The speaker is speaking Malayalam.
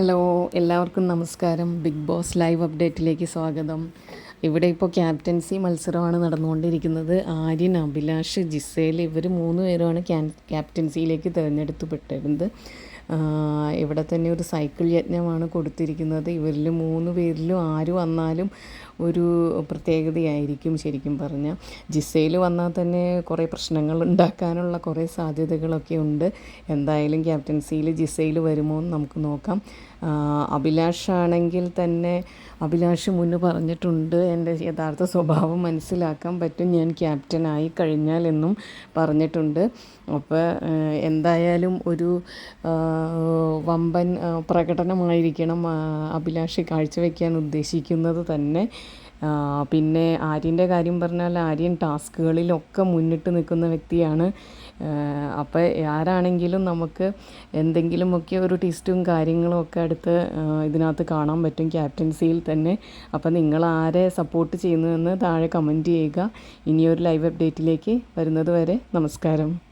ഹലോ എല്ലാവർക്കും നമസ്കാരം. ബിഗ് ബോസ് ലൈവ് അപ്ഡേറ്റിലേക്ക് സ്വാഗതം. ഇവിടെ ഇപ്പോൾ ക്യാപ്റ്റൻസി മത്സരമാണ് നടന്നുകൊണ്ടിരിക്കുന്നത്. ആര്യൻ അഭിലാഷ് ജിസേൽ ഇവർ മൂന്ന് പേരുമാണ് ക്യാൻ ക്യാപ്റ്റൻസിയിലേക്ക് തിരഞ്ഞെടുത്തുപെട്ടിരുന്നത്. ഇവിടെ തന്നെ ഒരു സൈക്കിൾ യജ്ഞമാണ് കൊടുത്തിരിക്കുന്നത്. ഇവരിൽ മൂന്ന് പേരിലും ആര് വന്നാലും ഒരു പ്രത്യേകതയായിരിക്കും ശരിക്കും പറഞ്ഞാൽ ജിസയിൽ വന്നാൽ തന്നെ കുറേ പ്രശ്നങ്ങൾ ഉണ്ടാക്കാനുള്ള കുറേ സാധ്യതകളൊക്കെ ഉണ്ട്. എന്തായാലും ക്യാപ്റ്റൻസിയിൽ ജിസയിൽ വരുമോ എന്ന് നമുക്ക് നോക്കാം. അഭിലാഷ് ആണെങ്കിൽ തന്നെ അഭിലാഷ് മുന്ന് പറഞ്ഞിട്ടുണ്ട്. എന്റെ യഥാർത്ഥ സ്വഭാവം മനസ്സിലാക്കാൻ പറ്റും. ഞാൻ ക്യാപ്റ്റനായി കഴിഞ്ഞാൽ എന്നും പറഞ്ഞിട്ടുണ്ട്. അപ്പോൾ എന്തായാലും ഒരു വമ്പൻ പ്രകടനമായിരിക്കണം അഭിലാഷി കാഴ്ചവെക്കാൻ ഉദ്ദേശിക്കുന്നത് തന്നെ. പിന്നെ ആര്യന്റെ കാര്യം പറഞ്ഞാൽ ആര്യൻ ടാസ്കുകളിലൊക്കെ മുന്നിട്ട് നിൽക്കുന്ന വ്യക്തിയാണ്. അപ്പോൾ ആരാണെങ്കിലും നമുക്ക് എന്തെങ്കിലുമൊക്കെ ഒരു ടിസ്റ്റും കാര്യങ്ങളും ഒക്കെ അടുത്ത് ഇതിനകത്ത് കാണാൻ പറ്റും ക്യാപ്റ്റൻസിയിൽ തന്നെ. അപ്പോൾ നിങ്ങൾ ആരെ സപ്പോർട്ട് ചെയ്യുന്നതെന്ന് താഴെ കമന്റ് ചെയ്യുക. ഇനിയൊരു ലൈവ് അപ്ഡേറ്റിലേക്ക് വരുന്നത് വരെ നമസ്കാരം.